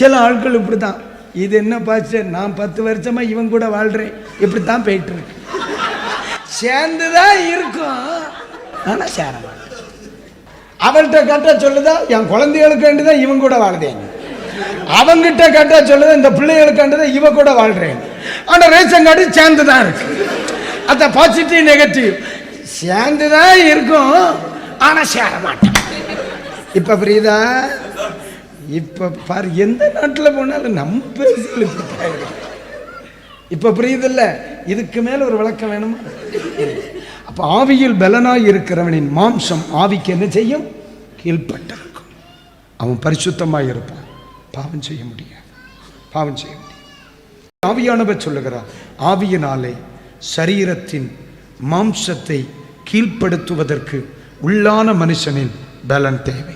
சில ஆட்கள் இப்படி தான் இது என்ன பாஸ்டர்? நான் பத்து வருஷமா இவன் கூட வாழ்கிறேன் இப்படி தான் போயிட்டு இருக்கு. சேர்ந்து தான் இருக்கும். ஆனால் சேர மாட்டேன் அவள்கிட்ட கட்ட சொல்லுதா என் குழந்தைகளுக்கு வேண்டிதான் இவன் கூட வாழ்றேன். அவங்கிட்ட கட்ட சொல்லுதா இந்த பிள்ளைகளுக்கு தான் இவ கூட வாழ்றேன். ஆனால் ரேஷன் கார்டு சேர்ந்து தான் இருக்கு. அந்த பாசிட்டிவ் நெகட்டிவ் சேர்ந்து தான் இருக்கும். ஆனால் சேர மாட்டேன் இப்போ புரியுதா? இப்ப பார் எந்த நாட்டில் போனாலும் நம்ம பெருசுகள் இப்போ புரியுதில்ல? இதுக்கு மேல ஒரு விளக்கம் வேணுமா? அப்ப ஆவியில் பலனாய் இருக்கிறவனின் மாம்சம் ஆவிக்கு என்ன செய்யும்? கீழ்பட்டிருக்கும் அவன் பரிசுத்தமாக இருப்பான். பாவம் செய்ய முடியாது. பாவம் செய்ய முடியாது. ஆவியானவர் சொல்லுகிறார் ஆவியினாலே சரீரத்தின் மாம்சத்தை கீழ்ப்படுத்துவதற்கு உள்ளான மனுஷனின் பலன் தேவை.